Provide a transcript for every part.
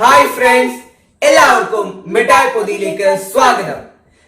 Hi friends എല്ലാവർക്കും മിഠായ് പൊതിയിലേക്ക് സ്വാഗതം.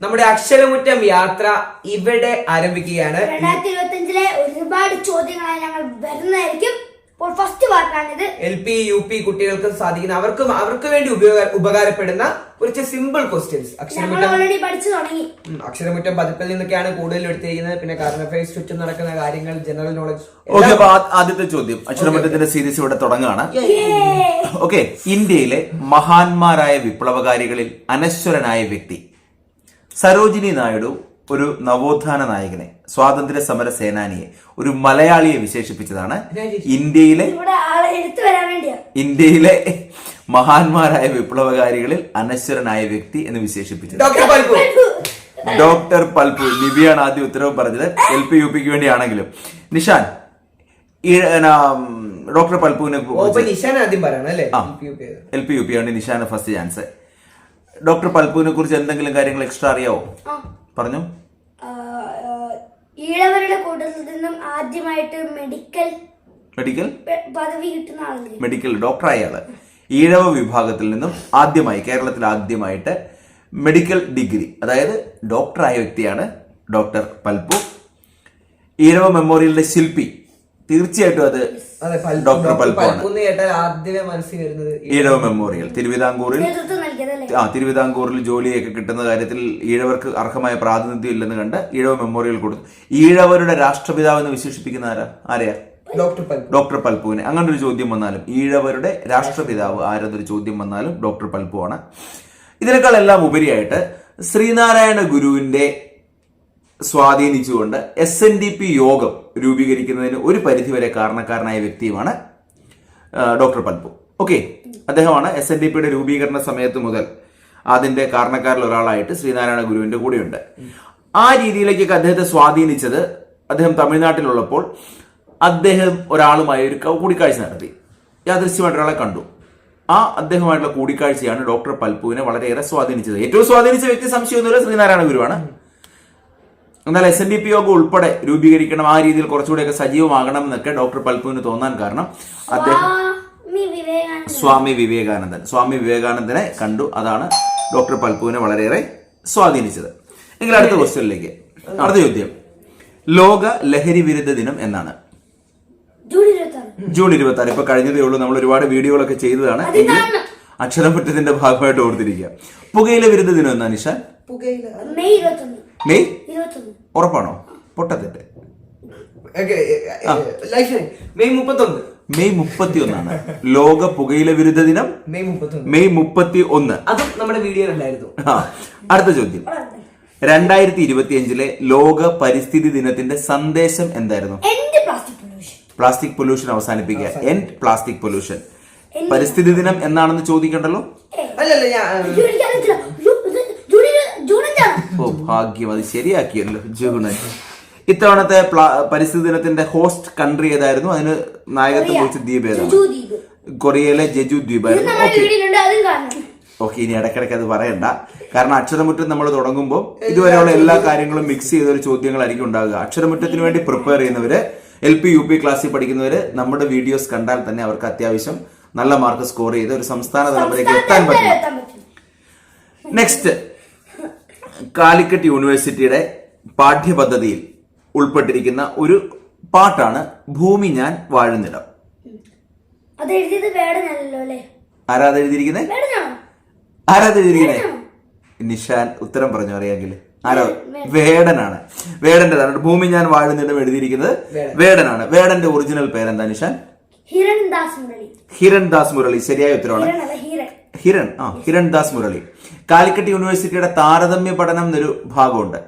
നമ്മുടെ അക്ഷരമുറ്റം യാത്ര ഇവിടെ ആരംഭിക്കുകയാണ്. രണ്ടായിരത്തി ഇരുപത്തി അഞ്ചിലെ ഒരുപാട് ചോദ്യങ്ങളായി ഞങ്ങൾ വരുന്നതായിരിക്കും. ഇപ്പോൾ ഫസ്റ്റ് പാർട്ടാണിത് എൽ പി യു പി കുട്ടികൾക്ക് സാധിക്കുന്ന അവർക്ക് അവർക്ക് വേണ്ടി ഉപയോഗ ഉപകാരപ്പെടുന്ന കുറച്ച് സിമ്പിൾ ക്വസ്റ്റ്യൻസ് അക്ഷരമുറ്റം ഓൾറെഡി പഠിച്ചു തുടങ്ങി. അക്ഷരമുറ്റം പതിപ്പിൽ നിന്നൊക്കെയാണ് കൂടുതൽ എടുത്തിരിക്കുന്നത്. പിന്നെ കറണ്ട് അഫയേഴ്സ് ചുറ്റും നടക്കുന്ന കാര്യങ്ങൾ ജനറൽ നോളജ് ഓക്കെ അപ്പൊ ആദ്യത്തെ ചോദ്യം. അക്ഷരമുറ്റത്തിന്റെ സീരീസ് ഇവിടെ തുടങ്ങുകയാണ്. ഓക്കെ ഇന്ത്യയിലെ മഹാന്മാരായ വിപ്ലവകാരികളിൽ അനശ്വരനായ വ്യക്തി സരോജിനി നായിഡു ഒരു നവോത്ഥാന നായകനെ സ്വാതന്ത്ര്യ സമര സേനാനിയെ ഒരു മലയാളിയെ വിശേഷിപ്പിച്ചതാണ് ഇന്ത്യയിലെ ഇന്ത്യയിലെ മഹാന്മാരായ വിപ്ലവകാരികളിൽ അനശ്വരനായ വ്യക്തി എന്ന് വിശേഷിപ്പിച്ചത്. ഡോക്ടർ പൽപു ഡോക്ടർ പൽപു ലിബിയാണ് ആദ്യം ഉത്തരവ് പറഞ്ഞത്. എൽ പി യു പിക്ക് വേണ്ടിയാണെങ്കിലും നിഷാൻ ഡോക്ടർ പൽപുവിനെ? എൽ പി യു പി ആണ് നിഷാന് ഫസ്റ്റ് ചാൻസ് ഡോക്ടർ പൽപുവിനെ കുറിച്ച് എന്തെങ്കിലും കാര്യങ്ങൾ എക്സ്ട്രാ അറിയാവോ. പറഞ്ഞു. ഈഴവരുടെ കൂട്ടത്തിൽ നിന്നും ആദ്യമായിട്ട് മെഡിക്കൽ മെഡിക്കൽ പദവി കിട്ടുന്ന ആളല്ലേ? മെഡിക്കൽ ഡോക്ടറായ ആൾ. ഈഴവ വിഭാഗത്തിൽ നിന്നും ആദ്യമായി കേരളത്തിൽ ആദ്യമായിട്ട് മെഡിക്കൽ ഡിഗ്രി അതായത് ഡോക്ടറായ വ്യക്തിയാണ് ഡോക്ടർ പൽപു ഈഴവ മെമ്മോറിയലിന്റെ ശില്പി. തീർച്ചയായിട്ടും അത് ഡോക്ടർ ഡോക്ടർ പൽപു ആണ് പൽപു എന്ന് കേട്ടാൽ ആദ്യമേ മനസ്സിൽ ഈഴവ മെമ്മോറിയൽ. തിരുവിതാംകൂറിൽ ആ തിരുവിതാംകൂറിൽ ജോലിയൊക്കെ കിട്ടുന്ന കാര്യത്തിൽ ഈഴവർക്ക് അർഹമായ പ്രാതിനിധ്യം ഇല്ലെന്ന് കണ്ട് ഈഴവ മെമ്മോറിയൽ കൊടുത്തു. ഈഴവരുടെ രാഷ്ട്രപിതാവ് എന്ന് വിശേഷിപ്പിക്കുന്ന ആരാ? ആരെയാ? ഡോക്ടർ പൽപ്പുവിനെ പൽപുവിനെ അങ്ങനെ ഒരു ചോദ്യം വന്നാലും ഈഴവരുടെ രാഷ്ട്രപിതാവ് ആരെന്നൊരു ചോദ്യം വന്നാലും ഡോക്ടർ പൽപ്പുവാണ്. ഇതിനേക്കാൾ എല്ലാം ഉപരിയായിട്ട് ശ്രീനാരായണ ഗുരുവിന്റെ സ്വാധീനിച്ചുകൊണ്ട് S N D P Yogam രൂപീകരിക്കുന്നതിന് ഒരു പരിധിവരെ കാരണക്കാരനായ വ്യക്തിയുമാണ് ഡോക്ടർ പൽപു ഓക്കെ അദ്ദേഹമാണ് എസ് എൻ ഡി പിയുടെ രൂപീകരണ സമയത്ത് മുതൽ അതിന്റെ കാരണക്കാരിൽ ഒരാളായിട്ട് ശ്രീനാരായണ ഗുരുവിന്റെ കൂടെയുണ്ട്. ആ രീതിയിലേക്കൊക്കെ അദ്ദേഹത്തെ സ്വാധീനിച്ചത് അദ്ദേഹം തമിഴ്നാട്ടിലുള്ളപ്പോൾ അദ്ദേഹം ഒരാളുമായി ഒരു കൂടിക്കാഴ്ച നടത്തി. യാദൃശ്യമായിട്ട് ഒരാളെ കണ്ടു. ആ അദ്ദേഹമായിട്ടുള്ള കൂടിക്കാഴ്ചയാണ് ഡോക്ടർ പൽപുവിനെ വളരെയേറെ സ്വാധീനിച്ചത്. ഏറ്റവും സ്വാധീനിച്ച വ്യക്തി സംശയമൊന്നുമില്ല ശ്രീനാരായണ ഗുരുവാണ്. എന്നാൽ എസ് എൻ ഡി പി യോഗം ഉൾപ്പെടെ രൂപീകരിക്കണം. ആ രീതിയിൽ കുറച്ചുകൂടെയൊക്കെ സജീവമാകണം എന്നൊക്കെ ഡോക്ടർ പൽപുവിന് തോന്നാൻ കാരണം അദ്ദേഹം സ്വാമി വിവേകാനന്ദ സ്വാമി വിവേകാനന്ദൻ. സ്വാമി വിവേകാനന്ദനെ കണ്ടു. അതാണ് ഡോക്ടർ പൽപുവിനെ വളരെയേറെ സ്വാധീനിച്ചത്. എങ്കിൽ അടുത്ത ക്വസ്റ്റ്യനിലേക്ക്. അടുത്ത ചോദ്യം. ലോക ലഹരി വിരുദ്ധ ദിനം എന്നാണ്. ജൂൺ ഇരുപത്തി ആറ് ഇപ്പൊ കഴിഞ്ഞതേ ഉള്ളൂ. നമ്മൾ ഒരുപാട് വീഡിയോകളൊക്കെ ചെയ്തതാണ്. അക്ഷരം പറ്റത്തിന്റെ ഭാഗമായിട്ട് ഓർത്തിരിക്കുക. പുകയില വിരുദ്ധ ദിനം എന്നാ നിഷാൻ? മെയ് ഇരുപത്തി ഒന്ന് മെയ്? ഉറപ്പാണോ? ലൈൻ. മെയ് മുപ്പത്തൊന്ന്. മെയ് മുപ്പത്തി ഒന്നാണ് ലോക പുകയില വിരുദ്ധ ദിനം. മെയ് മുപ്പത്തി മെയ് മുപ്പത്തി ഒന്ന് അതും നമ്മുടെ വീഡിയോയിലുണ്ടായിരുന്നു ഉണ്ടായിരുന്നു അടുത്ത ചോദ്യം. രണ്ടായിരത്തി ഇരുപത്തിയഞ്ചിലെ ലോക പരിസ്ഥിതി ദിനത്തിന്റെ സന്ദേശം എന്തായിരുന്നു? എന്റെ പ്ലാസ്റ്റിക് പൊല്യൂഷൻ പ്ലാസ്റ്റിക് പൊല്യൂഷൻ അവസാനിപ്പിക്കുക. എൻഡ് പ്ലാസ്റ്റിക് പൊല്യൂഷൻ പരിസ്ഥിതി ദിനം എന്നാണെന്ന് ചോദിക്കണ്ടല്ലോ? അല്ലല്ല ഞാൻ എനിക്കറിയത്തില്ല ജൂ- ഇത് ജൂൺ ഇരു- ജൂൺ അഞ്ചാണ് ഓ ഭാഗ്യം അത് ശരിയാക്കിയല്ലോ. അഞ്ച്. ഇത്തവണത്തെ പരിസ്ഥിതി ദിനത്തിന്റെ ഹോസ്റ്റ് കൺട്രി ഏതായിരുന്നു? അതിന് നായകത്വം കുറിച്ച് ദ്വീപ് ഏതാണ്? കൊറിയയിലെ ജെജു ദ്വീപ് ദ്വീപായിരുന്നു ഓക്കെ. ഇനി ഇടയ്ക്കിടയ്ക്ക് അത് പറയണ്ട. കാരണം അക്ഷരമുറ്റം നമ്മൾ തുടങ്ങുമ്പോൾ ഇതുവരെയുള്ള എല്ലാ കാര്യങ്ങളും മിക്സ് ചെയ്ത ഒരു ചോദ്യങ്ങളായിരിക്കും ഉണ്ടാകുക അക്ഷരമുറ്റത്തിന് വേണ്ടി പ്രിപ്പയർ ചെയ്യുന്നവര് എൽ പി യു പി ക്ലാസ്സിൽ പഠിക്കുന്നവര് നമ്മുടെ വീഡിയോസ് കണ്ടാൽ തന്നെ അവർക്ക് അത്യാവശ്യം നല്ല മാർക്ക് സ്കോർ ചെയ്ത് ഒരു സംസ്ഥാന തലമുറയിലേക്ക് എത്താൻ പറ്റും. നെക്സ്റ്റ് കാലിക്കറ്റ് യൂണിവേഴ്സിറ്റിയുടെ പാഠ്യപദ്ധതിയിൽ ഉൾപ്പെട്ടിരിക്കുന്ന ഒരു പാട്ടാണ് ഭൂമി ഞാൻ വാഴുന്നിടം. അത് എഴുതിയത് വേടനല്ലോ അല്ലേ ആരാ എഴുതിയിരിക്കുന്നത് എഴുതിയിരിക്കുന്നത് നിഷാൻ ഉത്തരം പറഞ്ഞു അറിയാമെങ്കിൽ. ആരോ? വേടനാണ്. വേടന്റേതാണ് ഭൂമി ഞാൻ വാഴുന്നിടം എഴുതിയിരിക്കുന്നത് വേടനാണ്. വേടന്റെ ഒറിജിനൽ പേരെന്താ നിഷാൻ? ഹിരൺദാസ് മുരളി. ഹിരൺദാസ് മുരളി. ശരിയായ ഉത്തരവാണ്. ഹിരൺ. ആ ഹിരൺദാസ് മുരളി. കാലിക്കറ്റ് യൂണിവേഴ്സിറ്റിയുടെ താരതമ്യ പഠനം എന്നൊരു ഭാഗമുണ്ട്.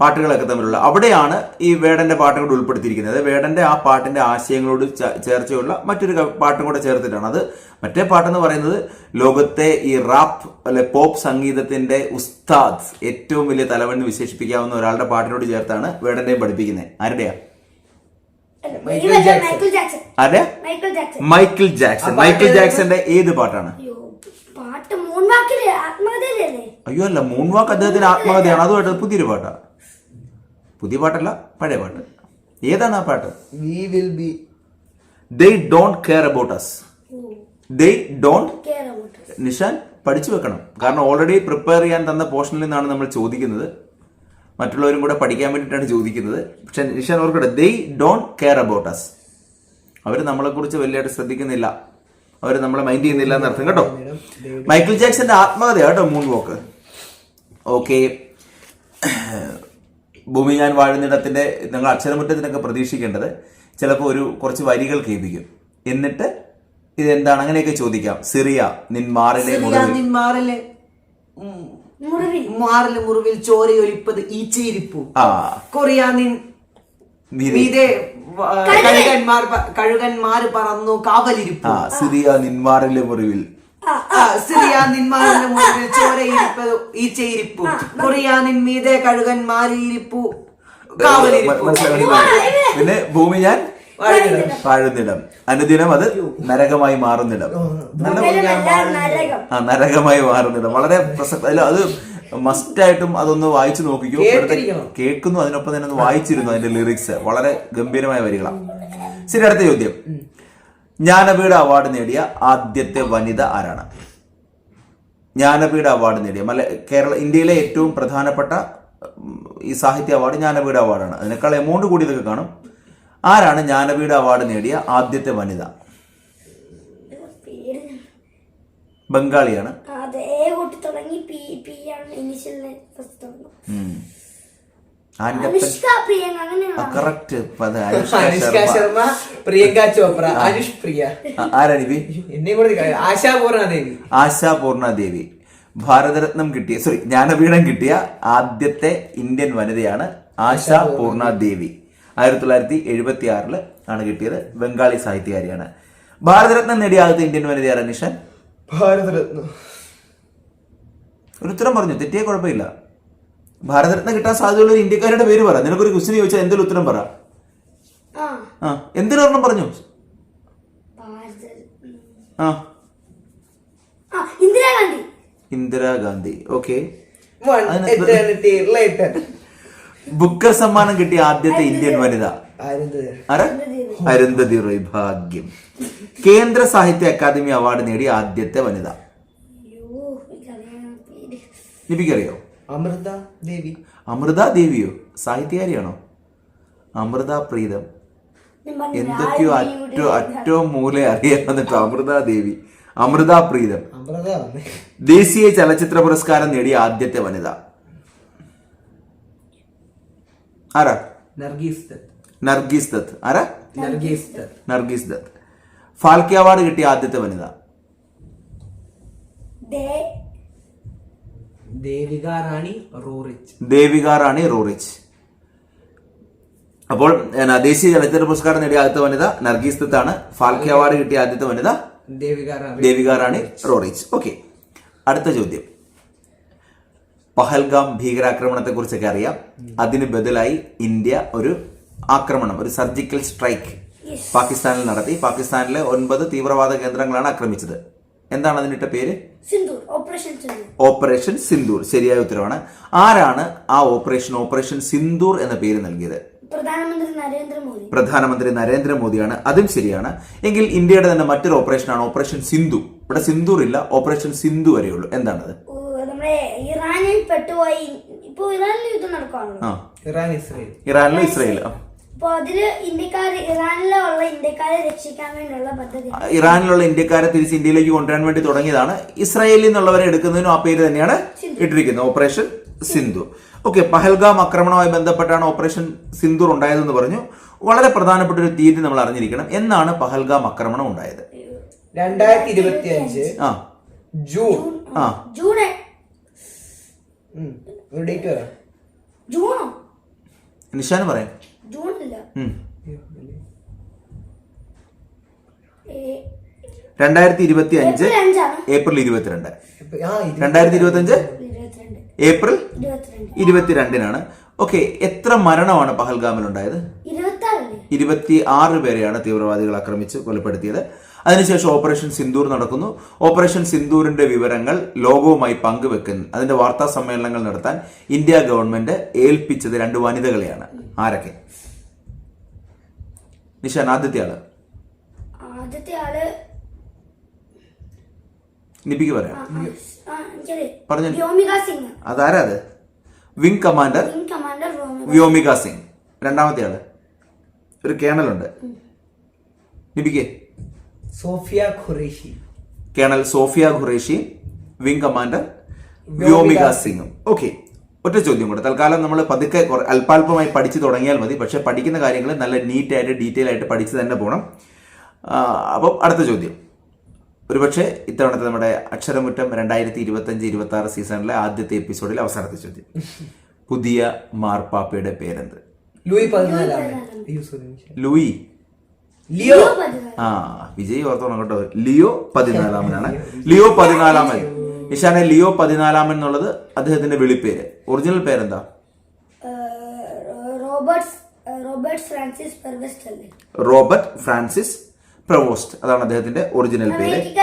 പാട്ടുകളൊക്കെ തമ്മിലുള്ള. അവിടെയാണ് ഈ വേടന്റെ പാട്ടുകൾ ഉൾപ്പെടുത്തിയിരിക്കുന്നത്. വേടന്റെ ആ പാട്ടിന്റെ ആശയങ്ങളോട് ചേർച്ചയുള്ള മറ്റൊരു പാട്ടും കൂടെ ചേർത്തിട്ടാണ്. അത് മറ്റേ പാട്ടെന്ന് പറയുന്നത് ലോകത്തെ ഈ റാപ്പ് അല്ലെ പോപ്പ് സംഗീതത്തിന്റെ ഉസ്താദ് ഏറ്റവും വലിയ തലവെന്ന് വിശേഷിപ്പിക്കാവുന്ന ഒരാളുടെ പാട്ടിനോട് ചേർത്താണ് വേടന്റെയും പഠിപ്പിക്കുന്നത് ആരുടെയാ? അല്ല, Michael Jackson. Michael Jackson. Michael ജാക്സന്റെ ഏത് പാട്ടാണ്? അയ്യോ അല്ല മൂൺ വാക്ക് അദ്ദേഹത്തിന്റെ ആത്മകഥയാണ്. അതുമായിട്ട് പുതിയൊരു പാട്ടാ. പുതിയ പാട്ടല്ല പഴയ പാട്ട്. ഏതാണ് ആ പാട്ട്? We will be they don't care about us they don't Nishan പഠിച്ചു വെക്കണം. കാരണം ഓൾറെഡി പ്രിപ്പയർ ചെയ്യാൻ തന്ന പോർഷനിൽ നിന്നാണ് നമ്മൾ ചോദിക്കുന്നത്. മറ്റുള്ളവരും കൂടെ പഠിക്കാൻ വേണ്ടിയിട്ടാണ് ചോദിക്കുന്നത്. പക്ഷെ Nishan ഓർക്കട്ടെ they don't care about us അവർ നമ്മളെക്കുറിച്ച് വലിയതായിട്ട് ശ്രദ്ധിക്കുന്നില്ല. അവർ നമ്മളെ മൈൻഡ് ചെയ്യുന്നില്ല എന്നർത്ഥം കേട്ടോ? മൈക്കിൾ ജാക്സന്റെ ആത്മകഥ കേട്ടോ മൂൺ വോക്ക് ഓക്കെ ഭൂമി ഞാൻ വാഴുന്നിടത്തിന്റെ നിങ്ങൾ അക്ഷരമുറ്റത്തിനൊക്കെ പ്രതീക്ഷിക്കേണ്ടത് ചിലപ്പോൾ ഒരു കുറച്ച് വരികൾ കേൾപ്പിക്കും എന്നിട്ട് ഇതെന്താണ്? അങ്ങനെയൊക്കെ ചോദിക്കാം. സിറിയ നിൻ മാറിലെ സിറിയ മുറിവിൽ. മാറിലെ ചോരയൊലിപ്പത് ഈച്ചയിരിപ്പു. ആ. കൊറിയ നിൻ മീതെ. വ- കഴുകന്മാർ പറന്നു കാവലിരിപ്പു സിറിയ നിൻ മാറിലെ മുറിവിൽ ആ, സിറിയ നിൻ മാറിലെ മുറിവിൽ ചോരയിരിപ്പത് ഈച്ചയിരിപ്പു കൊറിയ നിൻ മീതെ കഴുകന്മാരിരിപ്പു. പിന്നെ ഭൂമി ഞാൻ വാഴുന്നിടം. അനുദിനം അത് നരകമായി മാറുന്നിടം നല്ല ആ നരകമായി മാറുന്നിടം വളരെ പ്രസക്ത അല്ല അത് മസ്റ്റായിട്ടും അതൊന്ന് വായിച്ചു നോക്കിക്കോ. കേൾക്കുന്നു അതിനൊപ്പം തന്നെ ഒന്ന് വായിച്ചിരുന്നു അതിന്റെ ലിറിക്സ് വളരെ ഗംഭീരമായ വരികളാണ് ശരി അടുത്ത ചോദ്യം. ജ്ഞാനപീഠ അവാർഡ് നേടിയ ആദ്യത്തെ വനിത ആരാണ്? ജ്ഞാനപീഠ അവാർഡ് നേടിയ മല കേരള ഇന്ത്യയിലെ ഏറ്റവും പ്രധാനപ്പെട്ട ഈ സാഹിത്യ അവാർഡ് ജ്ഞാനപീഠ അവാർഡാണ് അതിനേക്കാൾ എമൗണ്ട് കൂടിയതൊക്കെ കാണും. ആരാണ് ജ്ഞാനപീഠ അവാർഡ് നേടിയ ആദ്യത്തെ വനിത? ബംഗാളിയാണ്. അതേ ബംഗാളിയാണ് അതേ കൂട്ടി തുടങ്ങി പി പി ആണ് ഇനിഷ്യലിന് ഫസ്റ്റ് തുടങ്ങും. കറക്റ്റ് അനുഷ്ക ശർമ്മ. പ്രിയങ്ക ചോപ്ര അനുഷ് പ്രിയ. ആരാണ് ഇവി? എന്നെ കൂടെ ആശാ പൂർണദേവി ആശാ പൂർണദേവി ഭാരതരത്നം കിട്ടിയ സോറി ജ്ഞാനപീഠം കിട്ടിയ ആദ്യത്തെ ഇന്ത്യൻ വനിതയാണ് ആശാ പൂർണദേവി ആയിരത്തി തൊള്ളായിരത്തി എഴുപത്തി ആറിൽ ആണ് കിട്ടിയത്. ബംഗാളി സാഹിത്യകാരിയാണ്. ഭാരതരത്നം നേടിയ ആദ്യത്തെ ഇന്ത്യൻ വനിതയാണ് നിഷൻ? ഭാരതരത്ന. ഒരു ഉത്തരം പറഞ്ഞു തെറ്റിയ കുഴപ്പമില്ല. ഭാരതരത്നം കിട്ടാൻ സാധ്യതയുള്ള ഒരു ഇന്ത്യക്കാരുടെ പേര് പറ. നിനക്കൊരു ക്വസ്റ്റിന് ചോദിച്ചാൽ എന്തെങ്കിലും ഉത്തരം പറ. ആ. ആ എന്തിനൊരെണ്ണം പറഞ്ഞു? ആ. ആ ഇന്ദിരാഗാന്ധി. ഇന്ദിരാഗാന്ധി ഓക്കെ. ബുക്കർ സമ്മാനം കിട്ടിയ ആദ്യത്തെ ഇന്ത്യൻ വനിത. അരുന്ധതി റോയ് ഭാഗ്യം. കേന്ദ്ര സാഹിത്യ അക്കാദമി അവാർഡ് നേടിയ ആദ്യത്തെ വനിത. ലിപിക്കറിയോ അമൃത ദേവി. അമൃത ദേവിയോ? സാഹിത്യകാരിയാണോ? അമൃത പ്രീതം. എന്തൊക്കെയോ അറ്റോ അറ്റോ മൂല അറിയാമെന്നിട്ട് അമൃത ദേവി. അമൃത പ്രീതം. അമൃത ദേശീയ ചലച്ചിത്ര പുരസ്കാരം നേടിയ ആദ്യത്തെ വനിത. ആരാ? നർഗീസ് ദത്ത്. നർഗീസ് ദത്ത്. ആരാ? നർഗീസ് ദത്ത്. നർഗീസ് ദത്ത്. ഫാൽക്കി അവാർഡ് കിട്ടിയ ആദ്യത്തെ വനിത. ദേവിക റാണി റോറിച്ച്. ദേവിക റാണി റോറിച്ച്. അപ്പോൾ ദേശീയ ചലച്ചിത്ര പുരസ്കാരം നേടിയ ആദ്യത്തെ വനിത നർഗീസ് ദത്താണ്. ഫാൽക്കെ അവാർഡ് കിട്ടിയ ആദ്യത്തെ വനിത ദേവിക റാണി ദേവിക റാണി റോറിച്ച്. ഓക്കെ. അടുത്ത ചോദ്യം. പഹൽഗാം ഭീകരാക്രമണത്തെ കുറിച്ചൊക്കെ അറിയാം. അതിന് ബദലായി ഇന്ത്യ ഒരു ആക്രമണം ഒരു സർജിക്കൽ സ്ട്രൈക്ക് പാകിസ്ഥാനിൽ നടത്തി. പാകിസ്ഥാനിലെ ഒൻപത് തീവ്രവാദ കേന്ദ്രങ്ങളാണ് ആക്രമിച്ചത്. എന്താണ് അതിനിട്ട പേര്? സിന്ദൂർ ഓപ്പറേഷൻ സിന്ദൂർ. ഓപ്പറേഷൻ സിന്ദൂർ. ശരിയായ ഉത്തരവാണ്. ആരാണ് ആ ഓപ്പറേഷൻ ഓപ്പറേഷൻ സിന്ദൂർ എന്ന പേര് നൽകിയത്? പ്രധാനമന്ത്രി നരേന്ദ്രമോദി. പ്രധാനമന്ത്രി നരേന്ദ്രമോദിയാണ്. അതും ശരിയാണ്. എങ്കിൽ ഇന്ത്യയുടെ തന്നെ മറ്റൊരു ഓപ്പറേഷൻ ആണ് ഓപ്പറേഷൻ സിന്ധു. ഇവിടെ സിന്ദൂർ ഇല്ല ഓപ്പറേഷൻ സിന്ധു വരെയുള്ളൂ എന്താണത്? ഇറാനിൽ പെട്ടുപോയി. ഇപ്പൊ ഇറാനിൽ യുദ്ധം നടക്കുവാണല്ലോ. ആ. Iran Israel. ഇറാനിലും ഇസ്രയേൽ ഇന്ത്യക്കാർ ഇറാനിലുള്ള ഇന്ത്യക്കാരെ രക്ഷിക്കാൻ വേണ്ടിയുള്ള പദ്ധതി. ഇറാനിലുള്ള ഇന്ത്യക്കാരെ തിരിച്ച് ഇന്ത്യയിലേക്ക് കൊണ്ടുവരാൻ വേണ്ടി തുടങ്ങിയതാണ്. ഇസ്രായേലിൽ നിന്നുള്ളവരെ എടുക്കുന്നതിനും ആ പേര് തന്നെയാണ് ഇട്ടിരിക്കുന്നത്. ഓപ്പറേഷൻ സിന്ധു. ഓക്കെ പഹൽഗാം ആക്രമണവുമായി ബന്ധപ്പെട്ടാണ് ഓപ്പറേഷൻ സിന്ധു ഉണ്ടായതെന്ന് പറഞ്ഞു. വളരെ പ്രധാനപ്പെട്ട ഒരു തീയതി നമ്മൾ അറിഞ്ഞിരിക്കണം. എന്നാണ് പഹൽഗാം ആക്രമണം ഉണ്ടായത്? രണ്ടായിരത്തി ഇരുപത്തി അഞ്ച് ആ. ജൂൺ ആ ജൂൺ ജൂണോ? നിഷാന് പറയാം. രണ്ടായിരത്തി ഇരുപത്തി അഞ്ച് ഏപ്രിൽ ഇരുപത്തിരണ്ട്. രണ്ടായിരത്തി ഇരുപത്തി അഞ്ച് ഏപ്രിൽ? ഇരുപത്തിരണ്ടിനാണ്. ഓക്കെ എത്ര മരണമാണ് പഹൽഗാമിൽ ഉണ്ടായത് ഇരുപത്തി ആറ് പേരെയാണ് തീവ്രവാദികൾ ആക്രമിച്ച് കൊലപ്പെടുത്തിയത്. അതിനുശേഷം ഓപ്പറേഷൻ സിന്ദൂർ നടക്കുന്നു. ഓപ്പറേഷൻ സിന്ദൂറിന്റെ വിവരങ്ങൾ ലോകവുമായി പങ്കുവെക്കുന്നു. അതിന്റെ വാർത്താ സമ്മേളനങ്ങൾ നടത്താൻ ഇന്ത്യ ഗവൺമെന്റ് ഏൽപ്പിച്ചത് രണ്ട് വനിതകളെയാണ്. ആരൊക്കെ? നിഷാൻ ആദ്യത്തെ ആൾ. ആദ്യത്തെ ആൾ നിപ്പിക്ക് പറയാം. പറഞ്ഞോ. അതാരാ അത്? Wing commander. Wing commander Vyomika Singh. രണ്ടാമത്തെ ആൾ. ഒരു കേണലുണ്ട്. നിപിക്ക് Sofiya Qureshi. Colonel Sofiya Qureshi wing commander Vyomika സിംഗും. ഓക്കെ. ഒറ്റ ചോദ്യം കൂടെ. തൽക്കാലം നമ്മൾ പതുക്കെ അല്പാൽപമായി പഠിച്ചു തുടങ്ങിയാൽ മതി. പക്ഷേ പഠിക്കുന്ന കാര്യങ്ങൾ നല്ല നീറ്റായിട്ട് ഡീറ്റെയിൽ ആയിട്ട് പഠിച്ച് തന്നെ പോകണം അപ്പം അടുത്ത ചോദ്യം. ഒരുപക്ഷെ ഇത്തവണത്തെ നമ്മുടെ അക്ഷരമുറ്റം രണ്ടായിരത്തി ഇരുപത്തഞ്ച് ഇരുപത്തി ആറ് സീസണിലെ ആദ്യത്തെ എപ്പിസോഡിൽ അവസാനത്തെ ചോദ്യം. പുതിയ മാർപ്പാപ്പയുടെ പേരെന്ത്? ലൂയി. Louis Leo. ആ വിജയ് ഓർത്തോണം കേട്ടോ. ലിയോ പതിനാലാമനാണ്. ലിയോ പതിനാലാമൻ. നിഷാനെ ലിയോ പതിനാലാമൻ എന്നുള്ളത് അദ്ദേഹത്തിന്റെ വിളിപ്പേര്. ഒറിജിനൽ പേരെന്താ? Roberts Robert Francis Robert Francis Prevost അതാണ് അദ്ദേഹത്തിന്റെ ഒറിജിനൽ പേര്.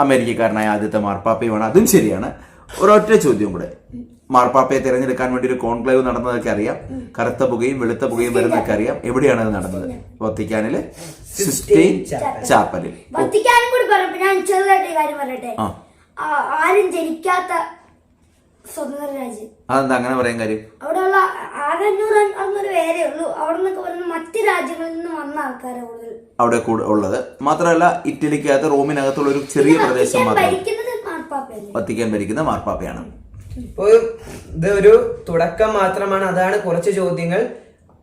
അമേരിക്കക്കാരനായ ആദ്യത്തെ മാർപ്പാപ്പയുമാണ്. അതും ശരിയാണ്. ഒരൊറ്റ ചോദ്യം കൂടെ. മാർപ്പാപ്പയെ തിരഞ്ഞെടുക്കാൻ വേണ്ടി ഒരു കോൺക്ലേവ് നടന്നതൊക്കെ അറിയാം. കറുത്ത പുകയും വെളുത്ത പുകയും വരുന്നതൊക്കെ അറിയാം. എവിടെയാണ് അത് നടന്നത്? വത്തിക്കാനിലെ? സിസ്റ്റൈൻ ചാപ്പലിൽ വത്തിക്കാനും കൂടി പറഞ്ഞു ഞാൻ ചെറുതായിട്ട് കാര്യം പറയട്ടെ. ആരും ജനിക്കാത്ത സ്വതന്ത്ര രാജ്യം. അതെന്താ അങ്ങനെ പറയാൻ കാര്യം? അവിടെയുള്ള ആകെ അഞ്ഞൂറ് അറുന്നൂറ് പേരേ ഉള്ളൂ. അവിടെ നിന്നൊക്കെ മറ്റ് രാജ്യങ്ങളിൽ നിന്ന് വന്ന ആൾക്കാരാണ് കൂടുതൽ. അവിടെ കൂടെ ഉള്ളത്. മാത്രമല്ല ഇറ്റലിക്കകത്ത് റോമിനകത്തുള്ള ഒരു ചെറിയ പ്രദേശം മാത്രം വത്തിക്കാൻ ഭരിക്കുന്ന മാർപ്പാപ്പയാണ്. ഇപ്പൊ ഇത് ഒരു തുടക്കം മാത്രമാണ്. അതാണ് കുറച്ച് ചോദ്യങ്ങൾ.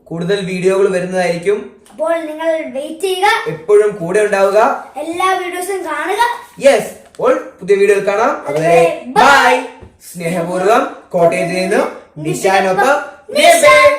കൂടുതൽ വീഡിയോകൾ വരുന്നതായിരിക്കും. അപ്പോൾ നിങ്ങൾ വെയിറ്റ് ചെയ്യുക. എപ്പോഴും കൂടെ ഉണ്ടാവുക. എല്ലാ വീഡിയോസും കാണുക. യെസ് അപ്പോൾ പുതിയ വീഡിയോയിൽ കാണാം. അതെ ബൈ സ്നേഹപൂർവം കോട്ടയത്ത് നിന്ന് നിഷാനൊപ്പം നിഷാൻ.